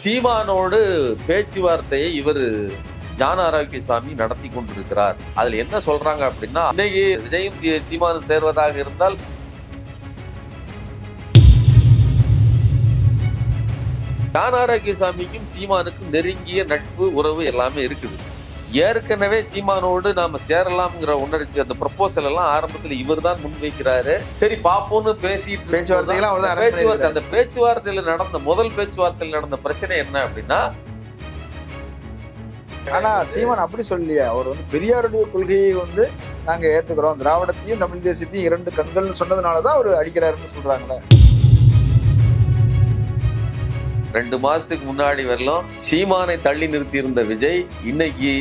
சீமானோடு பேச்சுவார்த்தையை இவர் ஜான ஆரோக்கியசாமி நடத்தி கொண்டிருக்கிறார். அதில் என்ன சொல்றாங்க அப்படின்னா இன்னைக்கு விஜயும் சீமானும் சேர்வதாக இருந்தால் ஜான ஆரோக்கியசாமிக்கும் சீமானுக்கும் நெருங்கிய நட்பு உறவு எல்லாமே இருக்குது. ஏற்கனவே சீமானோடு நாம சேரலாம்ங்கிற உணர்ச்சி அந்த ப்ரப்போசல் எல்லாம் ஆரம்பத்துல இவர் தான் முன்வைக்கிறாரு. சரி பாப்போம்னு அவர்தான் arrange பேச்சுவார்த்தை அந்த பேச்சுவார்த்தையில நடந்த முதல் பேச்சுவார்த்தையில் நடந்த பிரச்சனை என்ன அப்படின்னா ஆனா சீமான் அப்படி சொல்லலையே. அவர் வந்து பெரியாருடைய கொள்கையை வந்து நாங்க ஏத்துக்கிறோம். திராவிடத்தையும் தமிழ் தேசியத்தையும் இரண்டு கண்கள்னு சொன்னதுனாலதான் அவர் அடிக்கிறாருன்னு சொல்றாங்களே. ரெண்டு மாசத்துக்கு முன்னாடி வரலாம் சீமானை தள்ளி நிறுத்தி இருந்த விஜய் இன்னைக்கு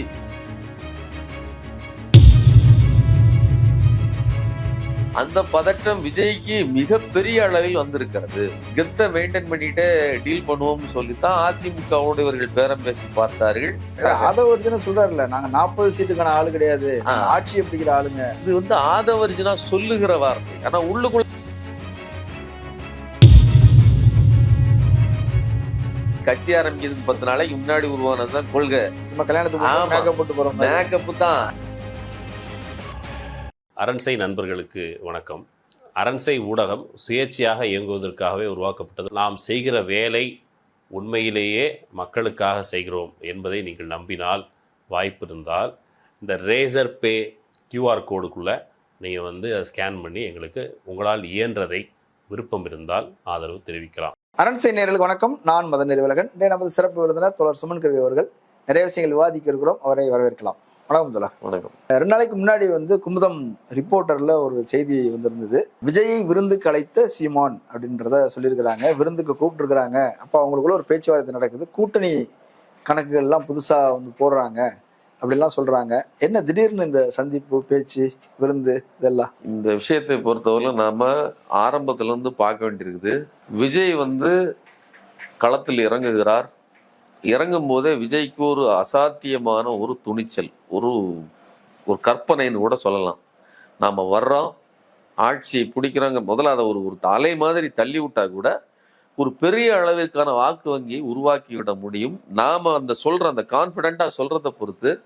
அந்த பதற்றம் விஜய்க்கு மிகப்பெரிய அளவில் வந்திருக்கிறது. கெத்த மெயின்டைன் பண்ணிட்டு டீல் பண்ணுவோம்னு சொல்லித்தான் அதிமுகவோடு இவர்கள் பேரம் பேசி பார்த்தார்கள். அதை ஒரிஜினல் சொல்றாருல நாங்க நாற்பது சீட்டுக்கான ஆளு கிடையாது. ஆட்சி பிடிக்கிற ஆளுங்க. இது வந்து ஆதவர்ஜினா சொல்லுகிற வார்த்தை. ஆனா உள்ளுக்குள்ள கட்சி ஆரம்பிக்கிறதுக்கு பத்து நாளைக்கு முன்னாடி உருவானதுதான் கொள்கை. சும்மா கல்யாணத்துக்கு. மேக்கப் போட்டு போறோம் மேக்கப் தான். அரண்சை நண்பர்களுக்கு வணக்கம். அரண்சை ஊடகம் சுயேட்சையாக இயங்குவதற்காகவே உருவாக்கப்பட்டது. நாம் செய்கிற வேலை உண்மையிலேயே மக்களுக்காக செய்கிறோம் என்பதை நீங்கள் நம்பினால் வாய்ப்பு இருந்தால் இந்த ரேசர் பே கியூஆர் கோடுக்குள்ளே நீங்கள் வந்து அதை ஸ்கேன் பண்ணி எங்களுக்கு உங்களால் இயன்றதை விருப்பம் இருந்தால் ஆதரவு தெரிவிக்கலாம். அரண்சை நேர்களுக்கு வணக்கம். நான் மதன் நெறிவலகன் இன்றைய நமது சிறப்பு விருந்தினர் தோழர் சுமன் கவி அவர்கள் நிறைய விஷயங்கள் விவாதிக்க இருக்கிறோம். அவரை வரவேற்கலாம். வணக்கம் தோழர். வணக்கம். ரெண்டு நாளைக்கு முன்னாடி வந்து குமுதம் ரிப்போர்ட்டர்ல ஒரு செய்தி வந்திருந்தது. விஜயை விருந்துக்கு அழைத்த சீமான் அப்படின்றத சொல்லியிருக்கிறாங்க. விருந்துக்கு கூப்பிட்டுருக்கிறாங்க. அப்ப அவங்களுக்குள்ள ஒரு பேச்சுவார்த்தை நடக்குது. கூட்டணி கணக்குகள்லாம் புதுசா வந்து போடுறாங்க. அப்படிலாம் சொல்றாங்க. என்ன திடீர்னு இந்த சந்திப்பு பேச்சு விருந்து இதெல்லாம்? இந்த விஷயத்தை பொறுத்தவரை நாம ஆரம்பத்துல இருந்து பார்க்க வேண்டியிருக்குது. விஜய் வந்து களத்தில் இறங்குகிறார். இறங்கும் போதே விஜய்க்கு ஒரு அசாத்தியமான ஒரு துணிச்சல் ஒரு ஒரு கற்பனைன்னு கூட சொல்லலாம். நாம வர்றோம் ஆட்சியை பிடிக்கிறோங்க. முதல்ல அதை ஒரு ஒரு தலை மாதிரி தள்ளி விட்டா கூட ஒரு பெரிய அளவிற்கான வாக்கு வங்கியை உருவாக்கி விட முடியும். நாம அந்த சொல்ற அந்த கான்பிடண்டா சொல்றதை பொறுத்து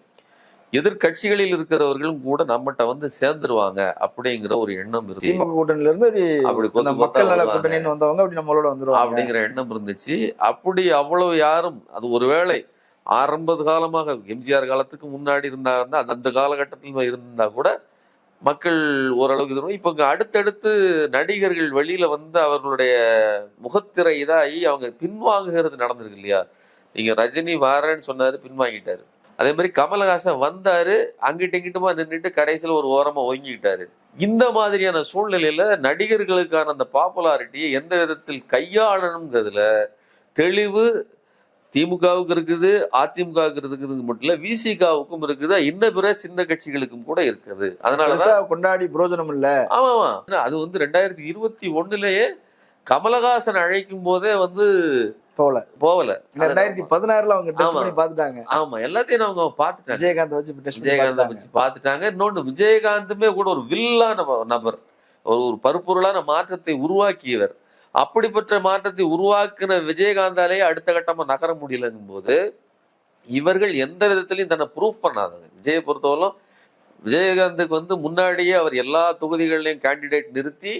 எதிர்க்கட்சிகளில் இருக்கிறவர்களும் கூட நம்மகிட்ட வந்து சேர்ந்துருவாங்க அப்படிங்கிற ஒரு எண்ணம் இருக்கு. திமுக கூட்டணியில இருந்து அப்படி மக்கள் நல. கூட்டணின்னு வந்தவங்க அப்படி நம்மளோட வந்துருவாங்க. அப்படிங்கிற எண்ணம் இருந்துச்சு. அப்படி அவ்வளவு யாரும் அது ஒருவேளை ஆரம்ப காலமாக எம்ஜிஆர் காலத்துக்கு முன்னாடி இருந்தா இருந்தா அந்த- அந்த காலகட்டத்தில் இருந்தா கூட மக்கள் ஓரளவுக்கு இது இப்போ இங்கே அடுத்தடுத்து நடிகர்கள் வெளியில வந்து அவர்களுடைய முகத்திரை இதாகி அவங்க பின்வாங்குகிறது நடந்திருக்கு இல்லையா? நீங்க ரஜினி வாரேன்னு சொன்னாரு பின்வாங்கிட்டாரு. அதே மாதிரி கமலஹாசன் வந்தாரு அங்கிட்ட இங்கிட்டுமா நின்றுட்டு கடைசியில் ஒரு ஓரமா ஒதுங்கிக்கிட்டாரு இந்த மாதிரியான சூழ்நிலையில நடிகர்களுக்கான அந்த பாப்புலாரிட்டியை எந்த விதத்தில் கையாளணுங்கிறதுல தெளிவு திமுகவுக்கு இருக்குது அதிமுகவுக்கு இருக்குது மட்டும் இல்ல விசிகாவுக்கும் இருக்குது இன்ன பிற சின்ன கட்சிகளுக்கும் கூட இருக்குது. அதனாலதான் கொண்டாடி பிரயோஜனம் இல்ல. ஆமா ஆமா அது வந்து ரெண்டாயிரத்தி இருபத்தி ஒண்ணுலயே கமலஹாசன் அழைக்கும் போதே வந்து போல. போகல ரெண்டாயிரத்தி பதினாறுல அவங்க டெஸ்ட். பண்ணி பாத்துட்டாங்க ஆமா எல்லாத்தையும் அவங்க பாத்துட்டாங்க விஜயகாந்த் வச்சு விஜயகாந்த் பார்த்துட்டாங்க. வச்சு பார்த்துட்டாங்க. இன்னொன்று விஜயகாந்துமே கூட ஒரு வில்லான நப- நபர். ஒரு ஒரு பருப்பொருளான மாற்றத்தை உருவாக்கியவர். அப்படிப்பட்ட மாற்றத்தை உருவாக்கின விஜயகாந்தாலேயே அடுத்த கட்டமா நகர முடியலங்கும் போது இவர்கள் எந்த விதத்திலையும் தன்னை ப்ரூஃப் பண்ணாதவங்க. விஜயை பொறுத்தவரைக்கும் விஜயகாந்துக்கு வந்து முன்னாடியே அவர் எல்லா தொகுதிகள்லையும் கேண்டிடேட் நிறுத்தி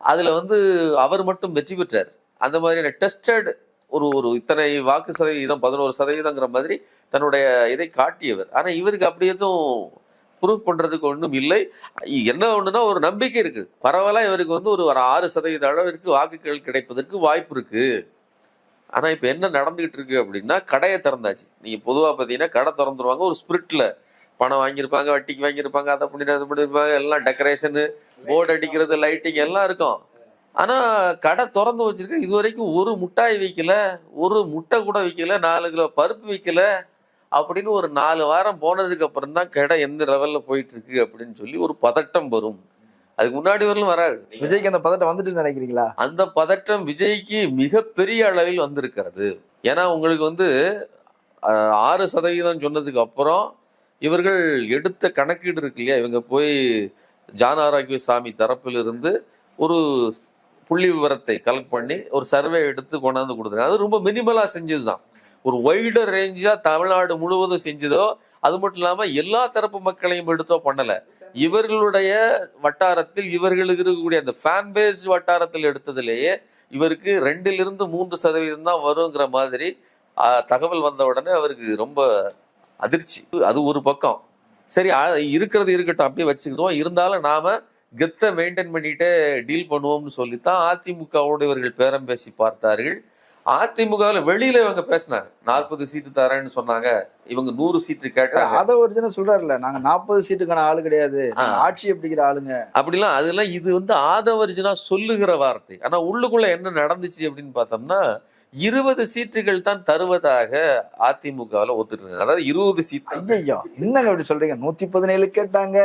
அதில் வந்து அவர் மட்டும் வெற்றி பெற்றார். அந்த மாதிரியான டெஸ்டட் ஒரு ஒரு இத்தனை வாக்கு சதவீதம் பதினோரு சதவீதங்கிற மாதிரி தன்னுடைய இதை காட்டியவர். ஆனால் இவருக்கு அப்படி எதுவும் ப்ரூஃப் பண்ணுறதுக்கு ஒன்றும் இல்லை. என்ன ஒன்றுனா ஒரு நம்பிக்கை இருக்குது பரவாயில்ல இவருக்கு வந்து ஒரு ஒரு ஆறு சதவீத அளவிற்கு வாக்குகள் கிடைப்பதற்கு வாய்ப்பு இருக்குது ஆனால் இப்போ என்ன நடந்துகிட்டு இருக்கு அப்படின்னா கடையை திறந்தாச்சு. நீங்கள் பொதுவாக பார்த்தீங்கன்னா கடை திறந்துருவாங்க. ஒரு ஸ்பிரிட்டில் பணம் வாங்கியிருப்பாங்க வட்டிக்கு வாங்கியிருப்பாங்க அதை பண்ணி அதை பண்ணியிருப்பாங்க எல்லாம் டெக்கரேஷனு போர்டு அடிக்கிறது லைட்டிங் எல்லாம் இருக்கும். ஆனால் கடை திறந்து வச்சிருக்க இது வரைக்கும் ஒரு முட்டாய் வைக்கல ஒரு முட்டை கூட வைக்கல நாலு கிலோ பருப்பு வைக்கல அப்படின்னு ஒரு நாலு வாரம் போனதுக்கு அப்புறம் தான் கடை எந்த லெவல்ல போயிட்டு இருக்கு அப்படின்னு சொல்லி ஒரு பதட்டம் வரும். அதுக்கு முன்னாடி வரலும் வராது. விஜய்க்கு அந்த பதட்டம் வந்துட்டு நினைக்கிறீங்களா? அந்த பதட்டம் விஜய்க்கு மிகப்பெரிய அளவில் வந்திருக்கிறது. ஏன்னா உங்களுக்கு வந்து ஆறு சதவீதம் சொன்னதுக்கு அப்புறம் இவர்கள் எடுத்த கணக்கீடு இருக்கு இல்லையா? இவங்க போய் ஜான ஆரோக்கிய சாமி தரப்பிலிருந்து ஒரு புள்ளி விவரத்தை கலெக்ட் பண்ணி ஒரு சர்வே எடுத்து கொண்டாந்து கொடுத்துருக்காங்க. அது ரொம்ப மினிமலா செஞ்சதுதான். ஒரு வைடர் ரேஞ்சாக தமிழ்நாடு முழுவதும் செஞ்சதோ அது மட்டும் இல்லாமல் எல்லா தரப்பு மக்களையும் எடுத்தோ பண்ணலை. இவர்களுடைய வட்டாரத்தில் இவர்களுக்கு இருக்கக்கூடிய அந்த ஃபேன் பேஸ் வட்டாரத்தில் எடுத்ததுலேயே இவருக்கு ரெண்டிலிருந்து மூன்று சதவீதம் தான் வருங்கிற மாதிரி தகவல் வந்த உடனே அவருக்கு ரொம்ப அதிர்ச்சி. அது ஒரு பக்கம். சரி இருக்கிறது இருக்கட்டும் அப்படியே வச்சுக்கிடுவோம். இருந்தாலும் நாம கெத்தை மெயின்டைன் பண்ணிட்டே டீல் பண்ணுவோம்னு சொல்லித்தான் அதிமுகவோடு இவர்கள் பேரம் பேசி பார்த்தார்கள். அதிமுகவில் வெளியில இவங்க பேசினாங்க. நாற்பது சீட்டு தரேன்னு சொன்னாங்க. இவங்க நூறு சீட்டு கேட்டாங்க. அதை ஒரிஜினல் சொல்றாருல நாங்க நாற்பது சீட்டுக்கான ஆளு கிடையாது. ஆட்சி அப்படிங்கிற ஆளுங்க. அப்படிலாம் அதெல்லாம் இது வந்து ஆதவர்ஜினா சொல்லுகிற வார்த்தை. ஆனா உள்ளுக்குள்ள என்ன நடந்துச்சு அப்படின்னு பார்த்தோம்னா இருபது சீட்டுகள் தான் தருவதாக அதிமுகவில் ஒத்துட்டு இருக்காங்க அதாவது இருபது சீட் ஐயோ என்னங்க அப்படி சொல்றீங்க? நூத்தி பதினேழு கேட்டாங்க.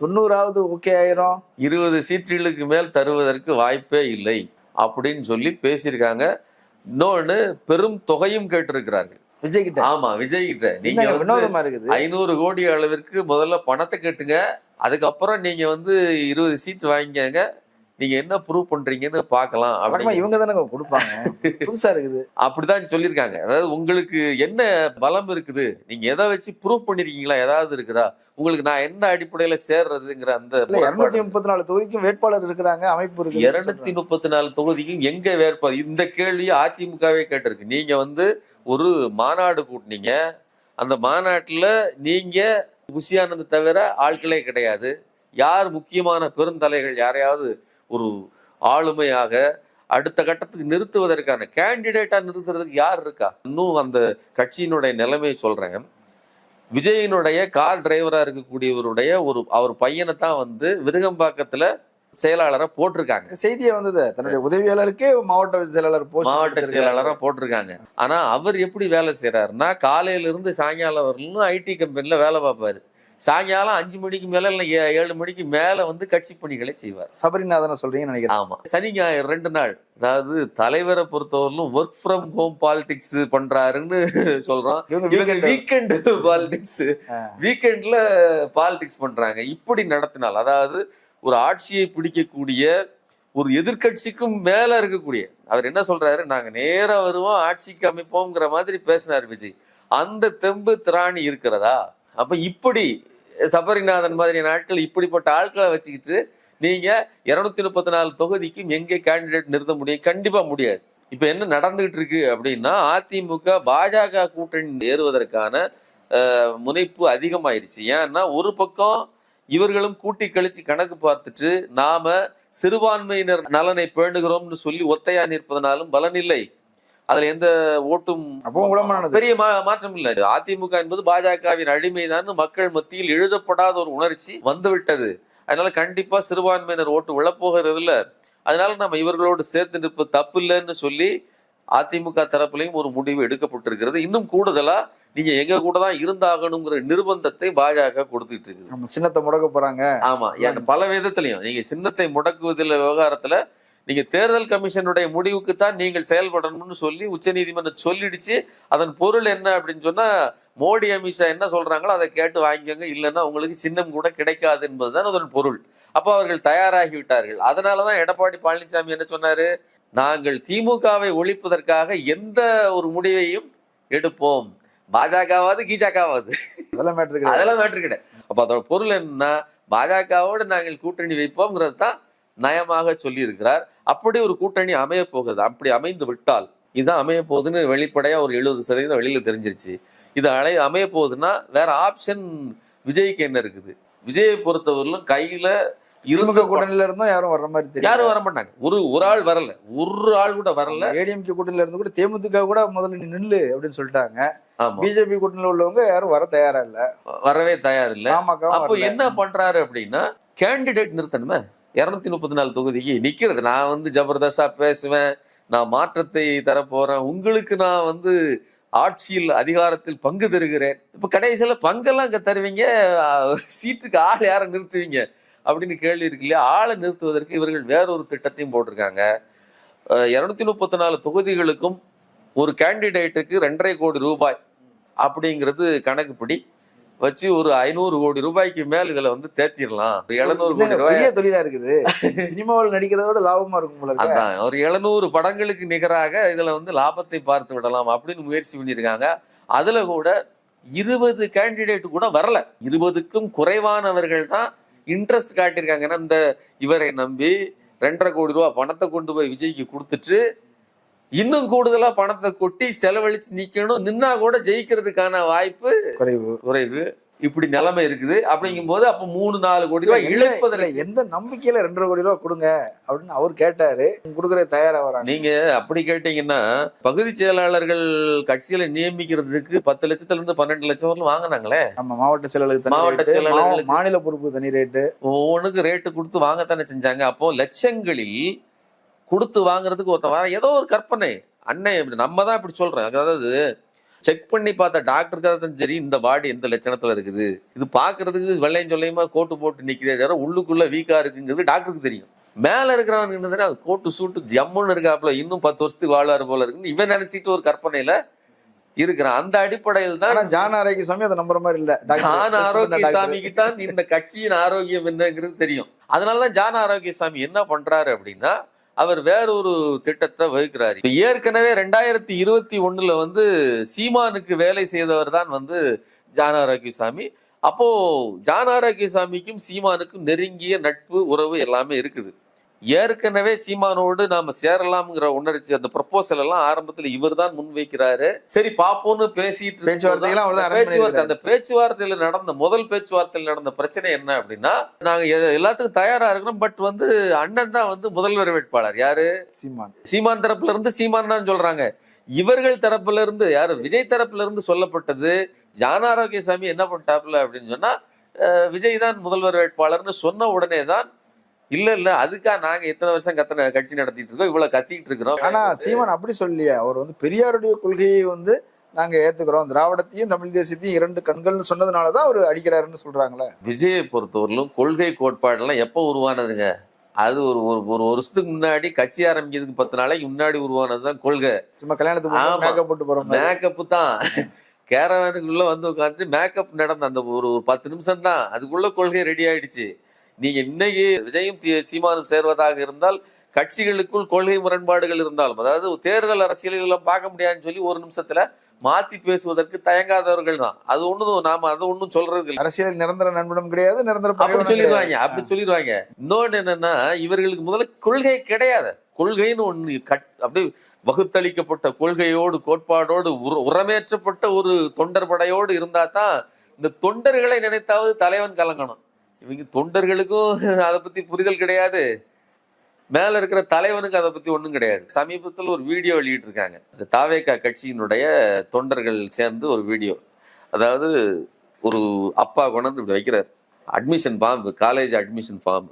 தொண்ணூறாவது ஓகே ஆயிரும். இருபது சீட்டுகளுக்கு மேல் தருவதற்கு வாய்ப்பே இல்லை அப்படின்னு சொல்லி பேசியிருக்காங்க. இன்னொன்னு பெரும் தொகையும் கேட்டிருக்கிறார்கள். விஜய் கிட்ட ஆமா விஜய் கிட்ட நீங்க வினோதமா இருக்குது? ஐநூறு கோடி அளவிற்கு முதல்ல பணத்தை கட்டுங்க. அதுக்கப்புறம் நீங்க வந்து இருபது சீட் வாங்கிக்கங்க. நீங்க என்ன ப்ரூவ் பண்றீங்கன்னு பார்க்கலாம் அப்படின்னு இவங்க தானே கொடுப்பாங்க. புதுசா இருக்குது. அப்படிதான் சொல்லியிருக்காங்க. அதாவது உங்களுக்கு என்ன பலம் இருக்குது? நீங்க எதை வச்சு ப்ரூவ் பண்ணிருக்கீங்களா? ஏதாவது இருக்குதா? உங்களுக்கு நான் என்ன அடிப்படையில சேர்றதுங்கிற அந்த இருநூத்தி முப்பத்தி நாலு தொகுதிக்கும் வேட்பாளர் இருக்கிறாங்க அமைப்பு இருக்கு இருநூத்தி முப்பத்தி நாலு தொகுதிக்கும் எங்க வேட்பாளர்? இந்த கேள்வியை அதிமுகவே கேட்டிருக்கு. நீங்க வந்து ஒரு மாநாடு கூட்டினீங்க. அந்த மாநாட்டுல நீங்க புஷியானந்த் தவிர ஆட்களே கிடையாது. யார் முக்கியமான பெருந்தலைகள்? யாரையாவது ஒரு ஆளுமையாக அடுத்த கட்டத்துக்கு நிறுத்துவதற்கான கேண்டிடேட்டா நிறுத்துறதுக்கு யார் இருக்கா? இன்னும் அந்த கட்சியினுடைய நிலைமையை சொல்றேன். விஜயினுடைய கார் டிரைவரா இருக்கக்கூடியவருடைய ஒரு அவர் பையனை தான் வந்து விருகம்பாக்கத்துல செயலாளரா போட்டிருக்காங்க. செய்தியே வந்தது. தன்னுடைய உதவியாளருக்கே மாவட்ட செயலாளர் மாவட்ட கொடுத்திருக்காரு. செயலாளரா போட்டிருக்காங்க. ஆனா அவர் எப்படி வேலை செய்யறாருன்னா காலையில இருந்து சாயங்காலம் வரலும் ஐடி கம்பெனில வேலை பார்ப்பாரு. சாயங்காலம் அஞ்சு மணிக்கு மேல இல்ல ஏழு மணிக்கு மேல வந்து கட்சி பணிகளை செய்வார். சபரிநாதனை சொல்றீங்கன்னு நினைக்கிறேன். ஆமா. சனி ஞாயிறு ரெண்டு நாள். அதாவது தலைவரை பொறுத்தவரையிலும் ஒர்க் ஃப்ரம் ஹோம் பாலிடிக்ஸ் பண்றாருன்னு சொல்றோம். இவங்க வீக்கெண்ட் பாலிடிக்ஸ். வீக்கெண்ட்ல பாலிடிக்ஸ் பண்றாங்க. இப்படி நடத்தினால் அதாவது ஒரு ஆட்சியை பிடிக்கக்கூடிய ஒரு எதிர்க்கட்சிக்கும் மேல இருக்கக்கூடிய அவர் என்ன சொல்றாரு? நாங்க நேரா வருவோம் ஆட்சிக்கு அமைப்போம்ங்கிற மாதிரி பேசினார் விஜய். அந்த தெம்பு திராணி இருக்கிறதா? அப்ப இப்படி சபரிநாதன் மாதிரி நாட்கள் இப்படிப்பட்ட ஆட்களை வச்சுக்கிட்டு நீங்க இருநூத்தி முப்பத்தி நாலு தொகுதிக்கும் எங்கே கேண்டிடேட் நிறுத்த முடியும்? கண்டிப்பா முடியாது. இப்ப என்ன நடந்துகிட்டு இருக்கு அப்படின்னா அதிமுக பாஜக கூட்டணி ஏறுவதற்கான முனைப்பு அதிகமாயிருச்சு. ஏன்னா ஒரு பக்கம் இவர்களும் கூட்டி கழிச்சு கணக்கு பார்த்துட்டு நாம சிறுபான்மையினர் நலனை பேணுகிறோம்னு சொல்லி ஒத்தையா நிற்பதனாலும் பலன் இல்லை. அதுல எந்த ஓட்டும் பெரிய மாற்றம் இல்லை. அதிமுக என்பது பாஜகவின் அடிமைதான். மக்கள் மத்தியில் எழுதப்படாத ஒரு உணர்ச்சி வந்துவிட்டது. அதனால கண்டிப்பா சிறுபான்மையினர் ஓட்டு விழப்போகிறது இல்ல அதனால நம்ம இவர்களோடு சேர்த்து நிற்பது தப்பு இல்லைன்னு சொல்லி அதிமுக தரப்புலையும் ஒரு முடிவு எடுக்கப்பட்டிருக்கிறது. இன்னும் கூடுதலா நீங்க எங்க கூட தான் இருந்தாகணுங்கிற நிர்பந்தத்தை பாஜக கொடுத்துட்டு இருக்குது. நம்ம சின்னத்தை முடக்க போறாங்க. ஆமா. பல விதத்திலையும். நீங்க சின்னத்தை முடக்குவதில் விவகாரத்துல நீங்க தேர்தல் கமிஷனுடைய முடிவுக்கு தான் நீங்கள் செயல்படணும்னு சொல்லி உச்சநீதிமன்றம் சொல்லிடுச்சு. அதன் பொருள் என்ன அப்படின்னு சொன்னா மோடி அமித்ஷா என்ன சொல்றாங்களோ அதை கேட்டு வாங்கிக்கோங்க. இல்லைன்னா உங்களுக்கு சின்னம் கூட கிடைக்காது என்பதுதான் அதன் பொருள். அப்போ அவர்கள் தயாராகி விட்டார்கள் அதனாலதான் எடப்பாடி பழனிசாமி என்ன சொன்னாரு? நாங்கள் திமுகவை ஒழிப்பதற்காக எந்த ஒரு முடிவையும் எடுப்போம். பாஜகவாது கீஜாக்காவாது அதெல்லாம் மேட்ரு கிடையாது. அதெல்லாம் மேட்ரு கிடையாது. அப்ப அதோட பொருள் என்னன்னா பாஜகவோடு நாங்கள் கூட்டணி வைப்போம்ங்கிறது தான் நயமாக சொல்லி இருக்கிறார் அப்படி ஒரு கூட்டணி அமைய போகிறது. அப்படி அமைந்து விட்டால் இதுதான் அமைய போகுதுன்னு வெளிப்படையா ஒரு எழுபது சதவீதம் வெளியில தெரிஞ்சிருச்சு. இது அலை அமைய போகுதுன்னா வேற ஆப்ஷன் விஜய்க்கு என்ன இருக்குது? விஜயை பொறுத்தவரையிலும் கையில இருந்த கூட்டணியில இருந்தும் யாரும் வர்ற மாதிரி தெரியும் யாரும் வர மாட்டாங்க. ஒரு ஒரு ஆள் வரல. ஒரு ஆள் கூட வரல. ஏடிஎம்கே கூட்டணியில இருந்து கூட தேமுதிக கூட முதல்ல நில்லு அப்படின்னு சொல்லிட்டாங்க. பிஜேபி கூட்டணியில உள்ளவங்க யாரும் வர தயாரா இல்ல. வரவே தயார் இல்ல. அப்போ என்ன பண்றாரு அப்படின்னா கேண்டிடேட் நிறுத்தணுமே. இரநூத்தி முப்பத்தி நாலு தொகுதிக்கு நிற்கிறது நான் வந்து ஜபர்தஸ்டாக பேசுவேன். நான் மாற்றத்தை தரப்போகிறேன் உங்களுக்கு நான் வந்து ஆட்சியில் அதிகாரத்தில் பங்கு தருகிறேன். இப்போ கடைசியில் பங்கெல்லாம் இங்கே தருவீங்க. சீட்டுக்கு ஆள் யாரை நிறுத்துவீங்க? அப்படின்னு கேள்வி இருக்கு இல்லையா? ஆளை நிறுத்துவதற்கு இவர்கள் வேறொரு திட்டத்தையும் போட்டிருக்காங்க. இரநூத்தி முப்பத்தி நாலு தொகுதிகளுக்கும் ஒரு கேண்டிடேட்டுக்கு ரெண்டரை கோடி ரூபாய் அப்படிங்கிறது கணக்குப்படி வச்சு ஒரு ஐநூறு கோடி ரூபாய்க்கு மேல் இதுல வந்து தேத்திடலாம் எழுநூறு கோடி ரூபாய். தொழிலா இருக்குது. சினிமாவில் நடிக்கிறதோட லாபமா இருக்கும் அதான் ஒரு எழுநூறு படங்களுக்கு நிகராக இதுல வந்து லாபத்தை பார்த்து விடலாம் அப்படின்னு முயற்சி பண்ணியிருக்காங்க. அதுல கூட இருபது கேண்டிடேட் கூட வரல. இருபதுக்கும் குறைவானவர்கள் தான் இன்ட்ரெஸ்ட் காட்டியிருக்காங்க. ஏன்னா இந்த இவரை நம்பி ரெண்டரை கோடி ரூபாய் பணத்தை கொண்டு போய் விஜய்க்கு கொடுத்துட்டு இன்னும் கூடுதலா பணத்தை கொட்டி செலவழிச்சு நிக்கணும். நின்னா கூட ஜெயிக்கிறதுக்கான வாய்ப்பு குறைவு. குறைவு. இப்படி நிலைமை இருக்குது. அப்படிங்கும்போது அப்ப மூணு நாலு கோடி ரூபாய் இல்ல, எந்த நம்பிக்கையில ரெண்டரை கோடி ரூபாய் கொடுங்க அப்படின்னு அவர் கேட்டாரு. கொடுக்கற தயாரா வராங்க. நீங்க அப்படி கேட்டீங்கன்னா பகுதி செயலாளர்கள் கட்சியில நியமிக்கிறதுக்கு பத்து லட்சத்துல இருந்து பன்னெண்டு லட்சம் வரலும் வாங்கினாங்களே. நம்ம மாவட்ட செயலாளருக்கு மாவட்ட செயலாளர்களுக்கு- மாநில பொறுப்பு தனி ரேட்டு ஒவ்வொன்றுக்கு ரேட்டு கொடுத்து வாங்கத்தானே செஞ்சாங்க. அப்போ லட்சங்களில் கொடுத்து வாங்குறதுக்கு ஒருத்தன் வர ஏதோ ஒரு கற்பனை. அண்ணன் இப்படி நம்ம தான் இப்படி சொல்றோம். அதாவது செக் பண்ணி பார்த்த டாக்டருக்கு தான் சரி இந்த பாடி எந்த லட்சணத்துல இருக்குது? இது பாக்குறதுக்கு வெள்ளையும் சொல்லையுமா கோட்டு போட்டு நிக்குதே தவிர உள்ளுக்குள்ள வீக்கா இருக்குங்கிறது டாக்டருக்கு தெரியும். மேல இருக்கிறவனுக்கு கோட்டு சூட்டு ஜம்முன்னு இருக்காப்புல இன்னும் பத்து வருஷத்துக்கு வாழ்வாரு போல இருக்குன்னு இவன் நினைச்சிட்டு ஒரு கற்பனையில இருக்கிறான். அந்த அடிப்படையில் தான் ஜான் ஆரோக்கிய சாமி அதை நம்புற மாதிரி இல்ல. ஜான் ஆரோக்கிய. சாமிக்கு தான் இந்த கட்சியின் ஆரோக்கியம் என்னங்கிறது தெரியும். அதனாலதான் ஜான் ஆரோக்கிய சாமி என்ன பண்றாரு அப்படின்னா அவர் வேற ஒரு திட்டத்தை வகுக்கிறார். ஏற்கனவே ரெண்டாயிரத்தி இருபத்தி ஒண்ணுல வந்து சீமானுக்கு வேலை செய்தவர் தான் வந்து ஜான் ஆரோக்கியசாமி. அப்போ ஜான் ஆரோக்கியசாமிக்கும் சீமானுக்கும் நெருங்கிய நட்பு உறவு எல்லாமே இருக்குது. ஏற்கனவே சீமானோடு நாம சேரலாம்ங்கிற உணர்ச்சி அந்த ப்ரொபோசல் எல்லாம் ஆரம்பத்துல இவர் தான் முன்வைக்கிறாரு சரி பாப்போம்னு பேசிட்டு பேச்சுவார்த்தை அந்த பேச்சுவார்த்தையில நடந்த முதல் பேச்சுவார்த்தையில் நடந்த பிரச்சனை என்ன அப்படின்னா நாங்க எல்லாத்துக்கும் தயாரா இருக்கிறோம் பட் வந்து அண்ணன் தான் வந்து முதல்வர் வேட்பாளர். யாரு? சீமான். சீமான் தரப்புல இருந்து சீமான் தான் சொல்றாங்க. இவர்கள் தரப்புல இருந்து யாரு? விஜய் தரப்புல இருந்து சொல்லப்பட்டது ஜான ஆரோக்கியசாமி என்ன பண்ணிட்டாப்ல அப்படின்னு சொன்னா விஜய் தான் முதல்வர் வேட்பாளர்னு சொன்ன உடனே தான் இல்ல இல்ல அதுக்கா நாங்க எத்தனை வருஷம் கத்தனை கட்சி நடத்திட்டு இருக்கோம் இவ்வளவு கத்திட்டு இருக்கிறோம். ஆனா சீமான் அப்படி சொல்லியே அவர் வந்து பெரியாருடைய கொள்கையை வந்து நாங்க ஏத்துக்கிறோம். திராவிடத்தையும் தமிழ் தேசியத்தையும் இரண்டு கண்கள்னு சொன்னதுனாலதான் அவர் அடிக்கிறாருன்னு சொல்றாங்களே. விஜயை பொறுத்தவரையிலும் கொள்கை கோட்பாடெல்லாம் எப்போ உருவானதுங்க? அது ஒரு ஒரு ஒரு வருஷத்துக்கு முன்னாடி கட்சி ஆரம்பிக்கிறதுக்கு பத்து நாளைக்கு முன்னாடி உருவானதுதான் கொள்கை. சும்மா கல்யாணத்துக்கு. மேக்கப் போட்டு போற மாதிரி மேக்கப் தான். கேரவானுக்குள்ள வந்து உட்காந்துட்டு மேக்கப் நடந்த அந்த ஒரு ஒரு பத்து நிமிஷம் தான் அதுக்குள்ள கொள்கை ரெடி ஆயிடுச்சு. நீங்க இன்னைக்கு விஜயும் சீமானும் சேர்வதாக இருந்தால் கட்சிகளுக்குள் கொள்கை முரண்பாடுகள் இருந்தாலும் அதாவது தேர்தல் அரசியல் இதெல்லாம் பார்க்க முடியாதுன்னு சொல்லி ஒரு நிமிஷத்துல மாத்தி பேசுவதற்கு தயங்காதவர்கள் தான். அது ஒண்ணும் நாம அது ஒண்ணும் சொல்றது இல்லை அரசியல் நிரந்தர நண்பனும் கிடையாது நிரந்தர அப்படி சொல்லிடுவாங்க. அப்படி சொல்லிடுவாங்க. இன்னொன்னு என்னன்னா இவர்களுக்கு முதல்ல கொள்கை கிடையாது. கொள்கைன்னு ஒண்ணு கட் அப்படியே வகுத்தளிக்கப்பட்ட கொள்கையோடு கோட்பாடோடு உர- உரமேற்றப்பட்ட ஒரு தொண்டர் படையோடு இருந்தா தான் இந்த தொண்டர்களை நினைத்தாவது தலைவன் கலங்கணும். இவங்க தொண்டர்களுக்கும் அதை பத்தி புரிதல் கிடையாது. மேல இருக்கிற தலைவனுக்கு அதை பத்தி ஒன்றும் கிடையாது. சமீபத்தில் ஒரு வீடியோ வெளியிட்டு இருக்காங்க இந்த தாவேகா கட்சியினுடைய தொண்டர்கள் சேர்ந்து ஒரு வீடியோ. அதாவது ஒரு அப்பா கொண்டாந்து இப்படி வைக்கிறார். Admission form college admission form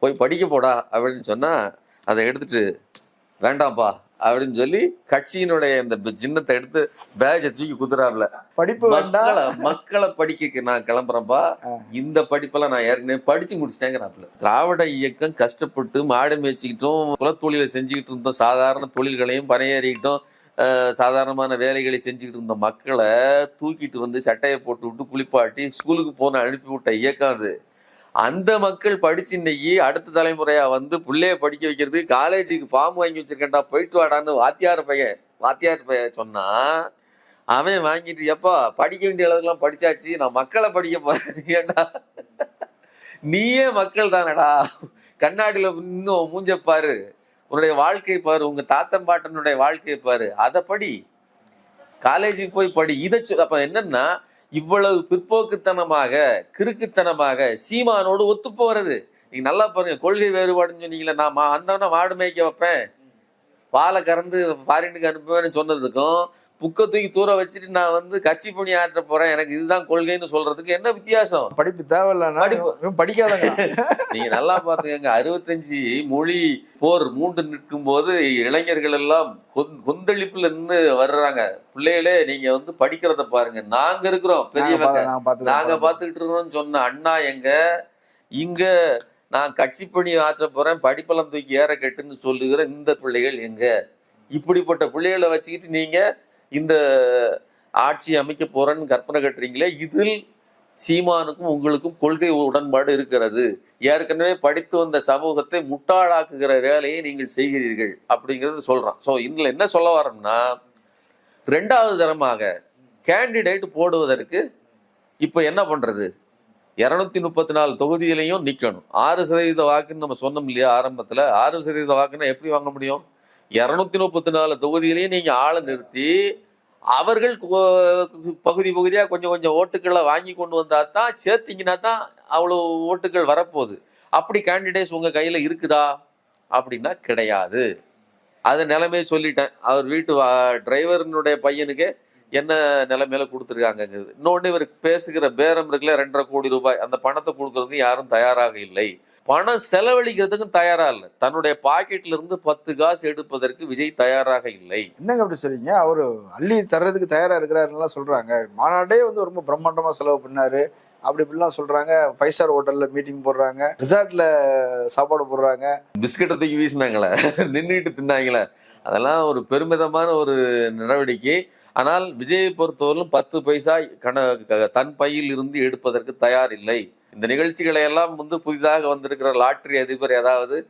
போய் படிக்க போடா அப்படின்னு சொன்னா அதை எடுத்துட்டு வேண்டாம்ப்பா அப்படின்னு சொல்லி கட்சியினுடைய இந்த சின்னத்தை எடுத்து பேஜை தூக்கி குத்துறாப்ல. படிப்பு மக்களை மக்களை படிக்க நான் கிளம்புறேன்ப்பா ஆ. இந்த படிப்பெல்லாம் நான் ஏற்கனவே படிச்சு முடிச்சிட்டேங்கிறாப்புல திராவிட இயக்கம் கஷ்டப்பட்டு மாடு மேய்ச்சிக்கிட்டும் குலத்தொழிலை செஞ்சுக்கிட்டு இருந்தோம் சாதாரண தொழில்களையும் பணியேறிக்கிட்டோம் சாதாரணமான வேலைகளை செஞ்சுக்கிட்டு இருந்த மக்களை தூக்கிட்டு வந்து சட்டையை போட்டு விட்டு குளிப்பாட்டி ஸ்கூலுக்கு போன அனுப்பி விட்ட இயக்கம் அது. அந்த மக்கள் படிச்சு இன்னைக்கு அடுத்த தலைமுறையா வந்து பிள்ளைய படிக்க வைக்கிறதுக்கு காலேஜுக்கு ஃபார்ம் வாங்கி வச்சிருக்கேன்டா போயிட்டு வாடான்னு வாத்தியார் பையன் வாத்தியார் பையன் சொன்னா அவன் வாங்கிட்டு எப்பா படிக்க வேண்டிய அளவுக்குலாம் படிச்சாச்சு நான் மக்களை படிக்க போறேன்டா நீயே மக்கள் தானடா. கண்ணாடியில இன்னும் மூஞ்ச பாரு. உன்னுடைய வாழ்க்கை பாரு உங்க தாத்தன் பாட்டனுடைய வாழ்க்கையை பாரு. அதை படி. காலேஜுக்கு போய் படி. இதை அப்ப என்னன்னா இவ்வளவு பிற்போக்குத்தனமாக கிறுக்குத்தனமாக சீமானோடு ஒத்து போறது நீங்க நல்லா பாருங்க கொள்கை வேறுபாடுன்னு சொன்னீங்களே நான் மா- வந்தவன மாடு மேய்க்க வைப்பேன். பாலை கறந்து ஃபாரினுக்கு அனுப்புவேன்னு சொன்னதுக்கும் புக்கை தூக்கி தூர வச்சுட்டு நான் வந்து கட்சி பணி ஆற்ற போறேன். எனக்கு இதுதான் கொள்கைன்னு சொல்றதுக்கு என்ன வித்தியாசம்? படிப்பு. இவன் படிக்காதங்க. நீங்க நல்லா பாத்துக்கங்க அறுபத்தஞ்சு மொழி போர் மூண்டு நிற்கும் போது இளைஞர்கள் எல்லாம் கொந்- கொந்தளிப்புல நின்று வர்றாங்க. பிள்ளைகளே நீங்க வந்து படிக்கிறத பாருங்க. நாங்க இருக்கிறோம். பெரியவங்க. நாங்க பாத்து பாத்துக்கிட்டு இருக்கிறோம்னு சொன்ன அண்ணா எங்க? இங்க நான் கட்சி பணி ஆற்ற போறேன். படிப்பெல்லாம் தூக்கி ஏற கட்டுன்னு சொல்லுகிற இந்த பிள்ளைகள் எங்க? இப்படிப்பட்ட பிள்ளைகளை வச்சுக்கிட்டு நீங்க இந்த ஆட்சி அமைக்க போறேன்னு கற்பனை கட்டுறீங்களே இதில் சீமானுக்கும் உங்களுக்கும் கொள்கை உடன்பாடு இருக்கிறது. ஏற்கனவே படித்து வந்த சமூகத்தை முட்டாளாக்குகிற வேலையை நீங்கள் செய்கிறீர்கள் அப்படிங்கிறது சொல்றான். ஸோ இதில் என்ன சொல்ல வரோம்னா ரெண்டாவது தரமாக கேண்டிடேட் போடுவதற்கு இப்போ என்ன பண்றது? இரநூத்தி முப்பத்தி நாலு தொகுதியிலையும் நிற்கணும் ஆறு சதவீத வாக்குன்னு நம்ம சொன்னோம் இல்லையா ஆரம்பத்தில்? ஆறு சதவீத வாக்குன்னா எப்படி வாங்க முடியும்? இரநூத்தி முப்பத்தி நாலு தொகுதியிலையும் நீங்க ஆளை நிறுத்தி அவர்கள் பகுதி பகுதியா கொஞ்சம் கொஞ்சம் ஓட்டுக்களை வாங்கி கொண்டு வந்தா தான் சேர்த்தீங்கன்னா தான் அவ்வளவு ஓட்டுகள் வரப்போகுது. அப்படி கேண்டிடேட்ஸ் உங்க கையில இருக்குதா? அப்படின்னா கிடையாது. அது நிலைமையை சொல்லிட்டேன். அவர் வீட்டு டிரைவர்னுடைய பையனுக்கு என்ன நிலைமையில கொடுத்துருக்காங்கங்கிறது. இன்னொன்று இவர் பேசுகிற பேரம் இருக்குல்ல ரெண்டரை கோடி ரூபாய். அந்த பணத்தை கொடுக்கறதுக்கு யாரும் தயாராக இல்லை. பணம் செலவழிக்கிறதுக்கும் தயாரா இல்லை. தன்னுடைய பாக்கெட்ல இருந்து பத்து காசு எடுப்பதற்கு விஜய் தயாராக இல்லை. என்னங்க அப்படி சொல்றீங்க? அவரு அள்ளி தர்றதுக்கு தயாரா இருக்கிறாருலாம் சொல்றாங்க. மாநாடே வந்து ரொம்ப பிரம்மாண்டமா செலவு பண்ணாரு. அப்படி இப்படிலாம் சொல்றாங்க. ஃபைவ் ஸ்டார் ஹோட்டல்ல மீட்டிங் போடுறாங்க. ரிசார்ட்ல சாப்பாடு போடுறாங்க. பிஸ்கட்டை தூக்கி வீசினாங்களே. நின்றுட்டு தின்னாங்களே. அதெல்லாம் ஒரு பெருமிதமான ஒரு நடவடிக்கை. ஆனால் விஜயை பொறுத்தவரையிலும் பத்து பைசா கண தன் பையில் இருந்து எடுப்பதற்கு தயார் இல்லை. இந்த நிகழ்ச்சிகளை எல்லாம் வந்து புதிதாக வந்திருக்கிற லாட்ரி அதிபர் ஏதாவது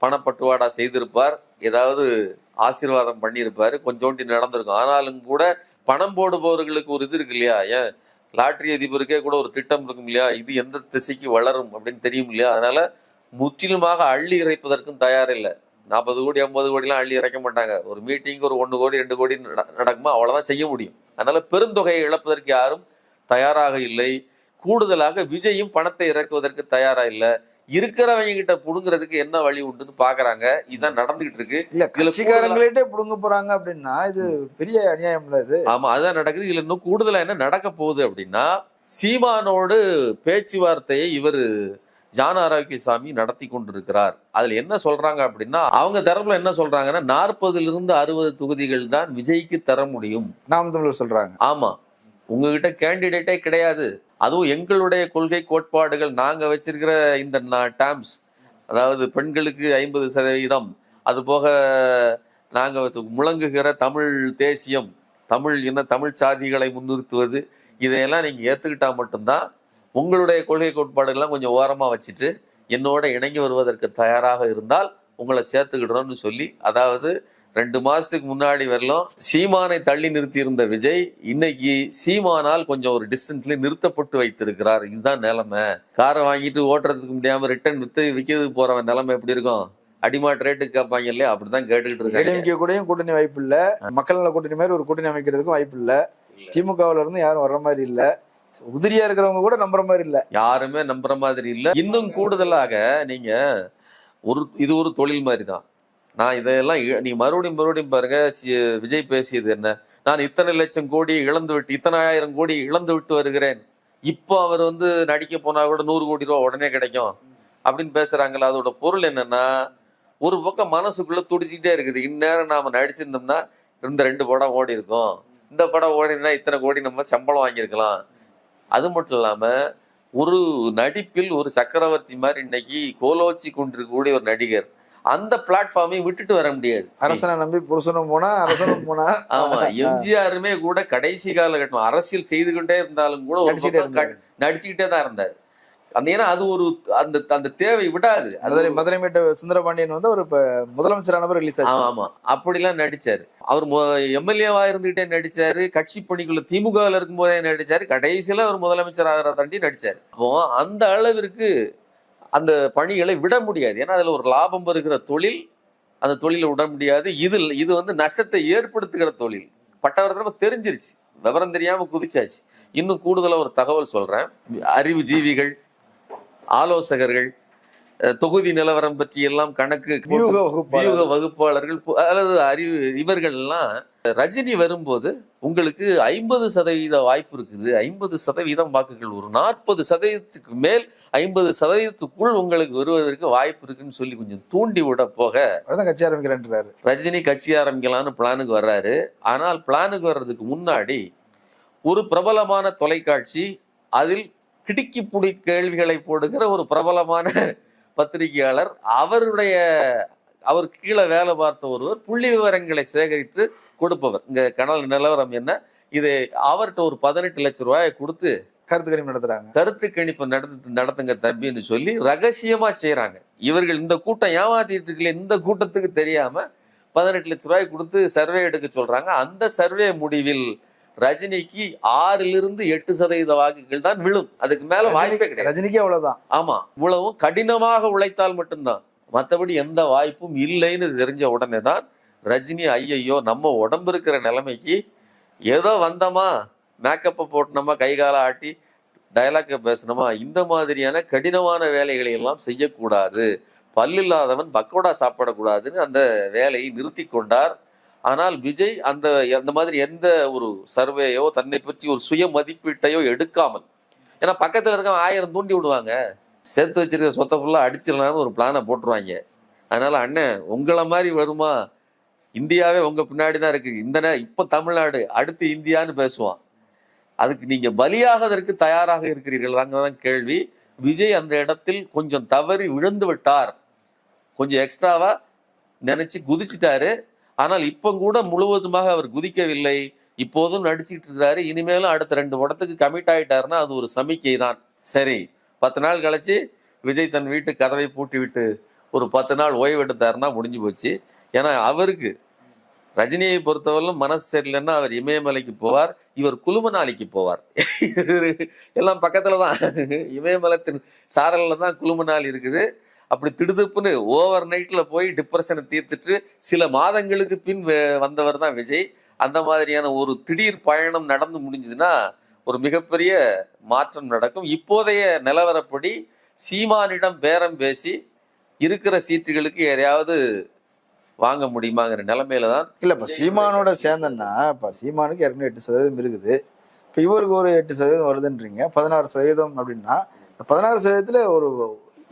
பணப்பட்டுவாடா செய்திருப்பார் ஏதாவது ஆசீர்வாதம் பண்ணியிருப்பார் கொஞ்சோண்டி நடந்திருக்கும். ஆனாலும் கூட பணம் போடுபவர்களுக்கு ஒரு இது இருக்கு இல்லையா? ஏன்? லாட்ரி அதிபருக்கே கூட ஒரு திட்டம் இருக்கும் இல்லையா? இது எந்த திசைக்கு வளரும் அப்படின்னு தெரியும் இல்லையா? அதனால முற்றிலுமாக அள்ளி இறைப்பதற்கும் தயார் இல்லை. நாற்பது கோடி ஐம்பது கோடிலாம் அள்ளி இறைக்க மாட்டாங்க. ஒரு மீட்டிங் ஒரு ஒன்று கோடி ரெண்டு கோடி நட- நடக்குமா அவ்வளோதான் செய்ய முடியும். அதனால பெருந்தொகையை இழப்பதற்கு யாரும் தயாராக இல்லை. கூடுதலாக விஜயும் பணத்தை இறக்குவதற்கு தயாரா இல்லை? இருக்கிறவங்க கிட்ட புடுங்கிறதுக்கு என்ன வழி உண்டுன்னு பாக்குறாங்க. இதுதான் நடந்துகிட்டு இருக்கு. இல்ல இதுல கட்சிக்காரங்களே புடுங்க போறாங்க அப்படின்னா இது பெரிய அநியாயம்ல இது. ஆமா அதுதான் நடக்குது. இதுல இன்னும் கூடுதலா என்ன நடக்க போகுது அப்படின்னா சீமானோடு பேச்சுவார்த்தையை இவர் ஜான ஆரோக்கியசாமி நடத்தி கொண்டிருக்கிறார். அதுல என்ன சொல்றாங்க அப்படின்னா அவங்க தரப்புல என்ன சொல்றாங்கன்னா நாற்பதுல இருந்து அறுபது தொகுதிகள் தான் விஜய்க்கு தர முடியும். நாம் தமிழர் சொல்றாங்க. ஆமா. உங்ககிட்ட கேண்டிடேட்டே கிடையாது. அதுவும் எங்களுடைய கொள்கை கோட்பாடுகள். நாங்கள் வச்சிருக்கிற இந்த டேம்ஸ் அதாவது பெண்களுக்கு ஐம்பது சதவீதம் அது போக நாங்கள் வச்சு- முழங்குகிற தமிழ் தேசியம் தமிழ் இன தமிழ் சாதிகளை முன்னிறுத்துவது இதையெல்லாம் நீங்கள் ஏற்றுக்கிட்டால் மட்டும்தான் உங்களுடைய கொள்கை கோட்பாடுகள்லாம் கொஞ்சம் ஓரமாக வச்சுட்டு என்னோட இணங்கி வருவதற்கு தயாராக இருந்தால் உங்களை சேர்த்துக்கிடுறோம்னு சொல்லி அதாவது ரெண்டு மாசத்துக்கு முன்னாடி வரலாம் சீமானை தள்ளி நிறுத்தி இருந்த விஜய் இன்னைக்கு சீமானால் கொஞ்சம் ஒரு டிஸ்டன்ஸ்ல நிறுத்தப்பட்டு வைத்திருக்கிறார். இதுதான் நிலைமை. காரை வாங்கிட்டு ஓட்டுறதுக்கு முடியாம ரிட்டர்ன் வித்து விற்கிறதுக்கு போறவன் நிலைமை எப்படி இருக்கும்? அடிமாட் ரேட்டுக்கு கேட்பாங்க இல்லையா? அப்படிதான் கேட்டுக்கிட்டு இருக்காங்க. ஏடிஎம்கே கூடயும் கூட்டணி வாய்ப்பு இல்ல. மக்கள் நல கூட்டணி மாதிரி ஒரு கூட்டணி அமைக்கிறதுக்கும் வாய்ப்பு இல்ல. திமுகவுல இருந்து யாரும் வர்ற மாதிரி இல்ல. உதிரியா இருக்கிறவங்க கூட நம்புற மாதிரி இல்ல. யாருமே நம்புற மாதிரி இல்ல. இன்னும் கூடுதலாக நீங்க ஒரு இது ஒரு தொழில் மாதிரி தான் நான் இதையெல்லாம் நீ மறுபடியும் மறுபடியும் பாருங்க சி- விஜய் பேசியது என்ன? நான் இத்தனை லட்சம் கோடி இழந்து விட்டு இத்தனை ஆயிரம் கோடி இழந்து விட்டு வருகிறேன். இப்போ அவர் வந்து நடிக்க போனா கூட நூறு கோடி ரூபா உடனே கிடைக்கும். அப்படின்னு பேசுறாங்கல்ல அதோட பொருள் என்னன்னா ஒரு பக்கம் மனசுக்குள்ள துடிச்சிக்கிட்டே இருக்குது. இந்நேரம் நாம நடிச்சிருந்தோம்னா இந்த ரெண்டு படம் ஓடி இருக்கும். இந்த படம் ஓடினா இத்தனை கோடி நம்ம சம்பளம் வாங்கியிருக்கலாம். அது மட்டும் இல்லாம ஒரு நடிப்பில் ஒரு சக்கரவர்த்தி மாதிரி இன்னைக்கு கோலோச்சி கொண்டிருக்கக்கூடிய ஒரு நடிகர். அந்த பிளாட்ஃபார்மை விட்டுட்டு வர முடியாது. அரசனை நம்பி புருஷனும் போனா அரசனும் போனா. ஆமா எம்ஜிஆருமே கூட கடைசி காலகட்டம் அரசியல் செய்து கொண்டே இருந்தாலும் கூட நடிச்சுக்கிட்டே தான் இருந்தார். அந்த ஏன்னா அது ஒரு அந்த அந்த தேவை விடாது. அது மதுரை மீட்ட சுந்தரபாண்டியன் வந்து ஒரு முதலமைச்சரானவர் ரிலீஸ் ஆச்சு. ஆமா அப்படிலாம் நடிச்சாரு. அவர் எம்எல்ஏவா இருந்துகிட்டே நடிச்சாரு. கட்சி பணிக்குள்ள திமுகவில் இருக்கும் போதே நடிச்சாரு. கடைசியில அவர் முதலமைச்சர் ஆகிற தாண்டி நடிச்சாரு. அப்போ அந்த அளவிற்கு அந்த பணிகளை விட முடியாது. ஏன்னா அதில் ஒரு லாபம் வருகிற தொழில் அந்த தொழிலை விட முடியாது. இதில் இது வந்து நஷ்டத்தை ஏற்படுத்துகிற தொழில். பட்டவரத்தில் தெரிஞ்சிருச்சு. விவரம் தெரியாமல் குதிச்சாச்சு. இன்னும் கூடுதலாக ஒரு தகவல் சொல்கிறேன் அறிவு ஜீவிகள் ஆலோசகர்கள் தொகுதி நிலவரம் பற்றி எல்லாம் கணக்கு வியூக வகுப்பாளர். வியூக வகுப்பாளர்கள் அல்லது அறிவு இவர்கள் எல்லாம் ரஜினி வரும்போது உங்களுக்கு ஐம்பது சதவீத வாய்ப்பு இருக்குது. ஐம்பது சதவீதம் வாக்குகள் ஒரு நாற்பது சதவீதத்துக்கு மேல் ஐம்பது சதவீதத்துக்குள் உங்களுக்கு வருவதற்கு வாய்ப்பு இருக்குன்னு சொல்லி கொஞ்சம் தூண்டி விட போக அதான் கட்சி ஆரம்பிக்கிறேன்றாரு. ரஜினி கட்சி ஆரம்பிக்கலாம்னு பிளானுக்கு வர்றாரு. ஆனால் பிளானுக்கு வர்றதுக்கு முன்னாடி ஒரு பிரபலமான தொலைக்காட்சி அதில் கிடுக்கி புடி கேள்விகளை போடுகிற ஒரு பிரபலமான பத்திரிகையாளர் அவருடைய அவர் கீழே வேலை பார்த்த ஒருவர் புள்ளி விவரங்களை சேகரித்து கொடுப்பவர். இங்க கனல் நிலவரம் என்ன? இது அவர்கிட்ட ஒரு பதினெட்டு லட்சம் ரூபாயை கொடுத்து கருத்து கணிப்பு நடத்துறாங்க. கருத்து கணிப்பு நடத்து நடத்துங்க தம்பின்னு சொல்லி ரகசியமா செய்றாங்க. இவர்கள் இந்த கூட்டம் ஏமாத்திட்டு இருக்கல இந்த கூட்டத்துக்கு தெரியாம பதினெட்டு லட்ச ரூபாய் கொடுத்து சர்வே எடுக்க சொல்றாங்க. அந்த சர்வே முடிவில் ரஜினிக்கு ஆறிலிருந்து எட்டு சதவீத வாக்குகள் தான் விழும். அதுக்கு மேல வாய்ப்பே கிடையாது. ரஜினிக்கு அவ்வளவுதான். ஆமா இவ்வளவும் கடினமாக உழைத்தால் மட்டும்தான். மற்றபடி எந்த வாய்ப்பும் இல்லைன்னு தெரிஞ்ச உடனே தான் ரஜினி ஐயையோ நம்ம உடம்பு இருக்கிற நிலைமைக்கு ஏதோ வந்தோமா? மேக்கப்பை போட்டணுமா கை காலை ஆட்டி டயலாக்க பேசணுமா இந்த மாதிரியான கடினமான வேலைகளை எல்லாம் செய்யக்கூடாது. பல்லில்லாதவன் பக்கோடா சாப்பிடக்கூடாதுன்னு அந்த வேலையை நிறுத்தி கொண்டார் ஆனால் விஜய் அந்த அந்த மாதிரி எந்த ஒரு சர்வேயோ தன்னை பற்றி ஒரு சுய மதிப்பீட்டையோ எடுக்காமல் ஏன்னா பக்கத்தில் இருக்க ஆயிரம் தூண்டி விடுவாங்க. சேர்த்து வச்சிருக்க சொத்தை ஃபுல்லாக அடிச்சிடலாம்னு ஒரு பிளானை போட்டுருவாங்க. அதனால அண்ணன் உங்களை மாதிரி வருமா? இந்தியாவே உங்கள் பின்னாடி தான் இருக்கு. இந்த நே- தமிழ்நாடு அடுத்து இந்தியான்னு பேசுவான். அதுக்கு நீங்கள் பலியாகதற்கு தயாராக இருக்கிறீர்கள் தான் கேள்வி. விஜய் அந்த இடத்தில் கொஞ்சம் தவறி விழுந்து விட்டார். கொஞ்சம் எக்ஸ்ட்ராவா நினைச்சு குதிச்சிட்டாரு. ஆனால் இப்போ கூட முழுவதுமாக அவர் குதிக்கவில்லை. இப்போதும் நடிச்சுட்டு இருக்காரு. இனிமேலும் அடுத்த ரெண்டு படத்துக்கு கமிட் ஆயிட்டாருன்னா அது ஒரு சமிக்கை தான் சரி பத்து நாள் கழிச்சு விஜய் தன் வீட்டு கதவை பூட்டி விட்டு ஒரு பத்து நாள் ஓய்வு எடுத்தாருன்னா முடிஞ்சு போச்சு. ஏன்னா அவருக்கு ரஜினியை பொறுத்தவரையிலும் மனசு சரியில்லைன்னா அவர் இமயமலைக்கு போவார் இவர் குழுமநாளிக்கு போவார். எல்லாம் பக்கத்துல தான் இமயமலத்தின் சாரல்ல தான் குழுமநாள் இருக்குது. அப்படி திடுதுப்புன்னு ஓவர் நைட்ல போய் டிப்ரெஷனை தீர்த்துட்டு சில மாதங்களுக்கு பின் வந்தவர் தான் விஜய். அந்த மாதிரியான ஒரு திடீர் பயணம் நடந்து முடிஞ்சதுன்னா ஒரு மிகப்பெரிய மாற்றம் நடக்கும். இப்போதைய நிலவரப்படி சீமானிடம் பேரம் பேசி இருக்கிற சீட்டுகளுக்கு எதையாவது வாங்க முடியுமாங்கிற நிலைமையில தான் இல்ல இப்ப சீமானோட சேர்ந்தன்னா இப்ப சீமானுக்கு ஏற்கனவே எட்டு சதவீதம் இருக்குது. இப்ப இவருக்கு ஒரு எட்டு சதவீதம் வருதுன்றீங்க. பதினாறு சதவீதம் அப்படின்னா பதினாறு சதவீதத்துல ஒரு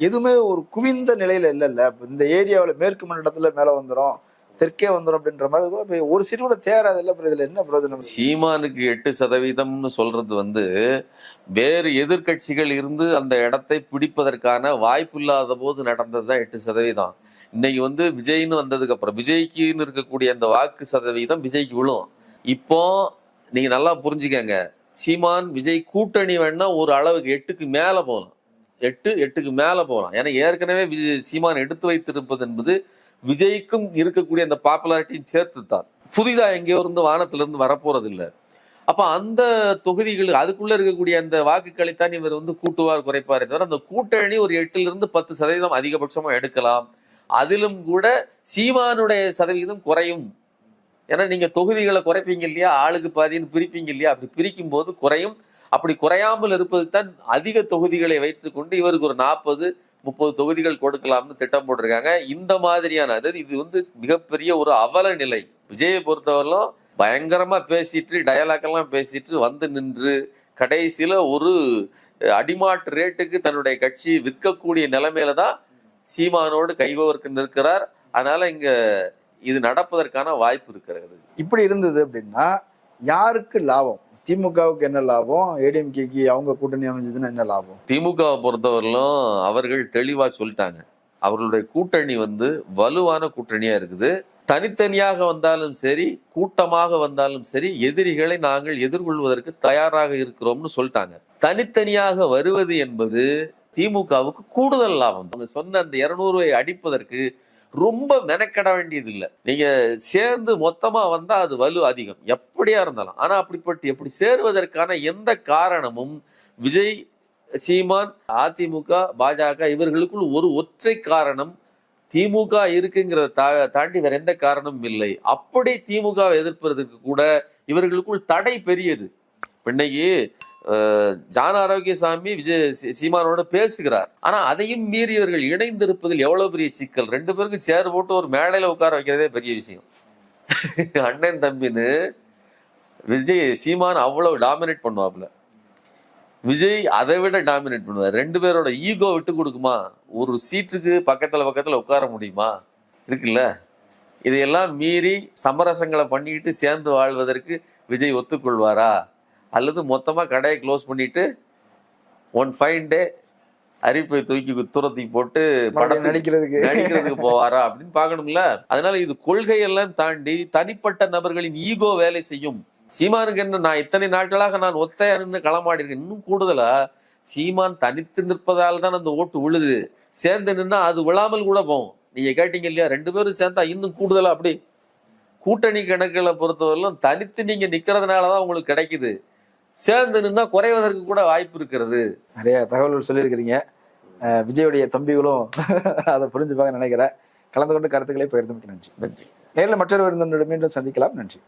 எதுவுமே ஒரு குவிந்த நிலையில இல்லைல்ல. இந்த ஏரியாவில் மேற்கு மண்டலத்துல மேலே வந்துடும் தெற்கே வந்துடும் அப்படின்ற மாதிரி கூட ஒரு சீட் கூட தேராது இல்லை அப்புறம் இதுல என்ன பிரயோஜனம்? சீமானுக்கு எட்டு சதவீதம்னு சொல்றது வந்து வேறு எதிர்க்கட்சிகள் இருந்து அந்த இடத்தை பிடிப்பதற்கான வாய்ப்பு இல்லாத போது நடந்தது தான் எட்டு சதவீதம். இன்னைக்கு வந்து விஜய்னு வந்ததுக்கு அப்புறம் விஜய்க்குன்னு இருக்கக்கூடிய அந்த வாக்கு சதவீதம் விஜய்க்கு விழும். இப்போ நீங்க நல்லா புரிஞ்சுக்கங்க. சீமான் விஜய் கூட்டணி வேணா ஒரு அளவுக்கு எட்டுக்கு மேல போகலாம் எட்டு எட்டுக்கு மேலே போகலாம் ஏன்னா ஏற்கனவே விஜய் சீமான் எடுத்து வைத்திருப்பது என்பது விஜய்க்கும் இருக்கக்கூடிய அந்த பாப்புலாரிட்டியும் சேர்த்து தான் புதிதா எங்கேயோ இருந்து வானத்துல இருந்து வரப்போறது அப்போ அந்த தொகுதிகள் அதுக்குள்ளே இருக்கக்கூடிய அந்த வாக்குகளைத்தான் இவர் வந்து கூட்டுவார் குறைப்பாரே தவிர அந்த கூட்டணி ஒரு எட்டிலிருந்து பத்து சதவீதம் அதிகபட்சமாக எடுக்கலாம். அதிலும் கூட சீமானுடைய சதவீதம் குறையும். ஏன்னா நீங்க தொகுதிகளை குறைப்பீங்க இல்லையா? ஆளுக்கு பாதின்னு பிரிப்பீங்க இல்லையா? அப்படி பிரிக்கும் போது குறையும். அப்படி குறையாமல் இருப்பது தான் அதிக தொகுதிகளை வைத்துக்கொண்டு இவருக்கு ஒரு நாற்பது முப்பது தொகுதிகள் கொடுக்கலாம்னு திட்டம் போட்டிருக்காங்க. இந்த மாதிரியான அதாவது இது வந்து மிகப்பெரிய ஒரு அவல நிலை. விஜயை பொறுத்தவரையிலும் பயங்கரமா பேசிட்டு டயலாக் எல்லாம் பேசிட்டு வந்து நின்று கடைசியில ஒரு அடிமாட்டு ரேட்டுக்கு தன்னுடைய கட்சி விற்கக்கூடிய நிலைமையில தான் சீமானோடு கைவர்க்கு நிற்கிறார். அதனால இங்க இது நடப்பதற்கான வாய்ப்பு இருக்கிறது. இப்படி இருந்தது அப்படின்னா யாருக்கு லாபம்? திமுகவுக்கு என்ன லாபம்? ஏடிஎம்கேக்கு அவங்க கூட்டணி அமைஞ்சதுன்னா என்ன லாபம்? திமுகவை பொறுத்தவரையிலும் அவர்கள் தெளிவா சொல்லிட்டாங்க. அவர்களுடைய கூட்டணி வந்து வலுவான கூட்டணியா இருக்குது. தனித்தனியாக வந்தாலும் சரி கூட்டமாக வந்தாலும் சரி எதிரிகளை நாங்கள் எதிர்கொள்வதற்கு தயாராக இருக்கிறோம்னு சொல்லிட்டாங்க. தனித்தனியாக வருவது என்பது திமுகவுக்கு கூடுதல் லாபம். அவங்க சொன்ன அந்த இருநூறுவை அடிப்பதற்கு ரொம்ப மெனக்கெட வேண்டியது இல்லை நீங்கள் சேர்ந்து மொத்தமாக வந்தால் அது வலு அதிகம். எப்படியா இருந்தாலும். ஆனால் அப்படிப்பட்டு எப்படி சேருவதற்கான எந்த காரணமும் விஜய் சீமான் அதிமுக பாஜக இவர்களுக்குள் ஒரு ஒற்றை காரணம் திமுக இருக்குங்கிறத தா- தாண்டி வேற எந்த காரணமும் இல்லை. அப்படி திமுக எதிர்ப்பதற்கு கூட இவர்களுக்குள் தடை பெரியது. பின்னையே இன்னைக்கு ஜான ஆரோக்கியசாமி விஜய் சீ- சீமானோட பேசுகிறார். ஆனா அதையும் மீறி இவர்கள் இணைந்திருப்பதில் எவ்வளவு பெரிய சிக்கல்? ரெண்டு பேருக்கும் சேர் போட்டு ஒரு மேடையில உட்கார வைக்கிறதே பெரிய விஷயம். அண்ணன் தம்பின்னு விஜய் சீமான் அவ்வளவு டாமினேட் பண்ணுவாப்ல விஜய் அதை விட டாமினேட் பண்ணுவார். ரெண்டு பேரோட ஈகோ விட்டு கொடுக்குமா? ஒரு சீட்டுக்கு பக்கத்துல பக்கத்துல உட்கார முடியுமா? இருக்குல்ல. இதையெல்லாம் மீறி சமரசங்களை பண்ணிக்கிட்டு சேர்ந்து வாழ்வதற்கு விஜய் ஒத்துக்கொள்வாரா? அல்லது மொத்தமா கடையை க்ளோஸ் பண்ணிட்டு ஒன் ஃபைன் டே அரிப்பை தூக்கி துரத்தி போட்டு படத்துக்கு நடிக்கிறதுக்கு. நடிக்கிறதுக்கு போவாரா அப்படின்னு பார்க்கணும்ல. அதனால இது கொள்கையெல்லாம் தாண்டி தனிப்பட்ட நபர்களின் ஈகோ வேலை செய்யும். சீமானுக்கு என்ன நான் இத்தனை நாட்களாக நான் ஒத்தையா நின்று களமாடி இருக்கேன். இன்னும் கூடுதலா சீமான் தனித்து நிற்பதால் தான் அந்த ஓட்டு விழுது. சேர்ந்து நின்னா அது விழாமல் கூட போகும். நீங்க கேட்டீங்க இல்லையா ரெண்டு பேரும் சேர்ந்தா இன்னும் கூடுதலா அப்படி. கூட்டணி கணக்குகளை பொறுத்தவரையிலும் தனித்து நீங்க நிக்கிறதுனாலதான் உங்களுக்கு கிடைக்குது. சேர்ந்து நின்னா குறைவதற்கு கூட வாய்ப்பு இருக்கிறது. நிறைய தகவல்கள் சொல்லியிருக்கிறீங்க. விஜயுடைய தம்பிகளும் அதை புரிஞ்சுப்பாங்க நினைக்கிறேன். கலந்து கொண்டு கருத்துக்களை பகிர்ந்தமைக்கு நன்றி. நன்றி. நேரில் மற்றொரு விருந்தினரிடம் மீண்டும் சந்திக்கலாம். நன்றி.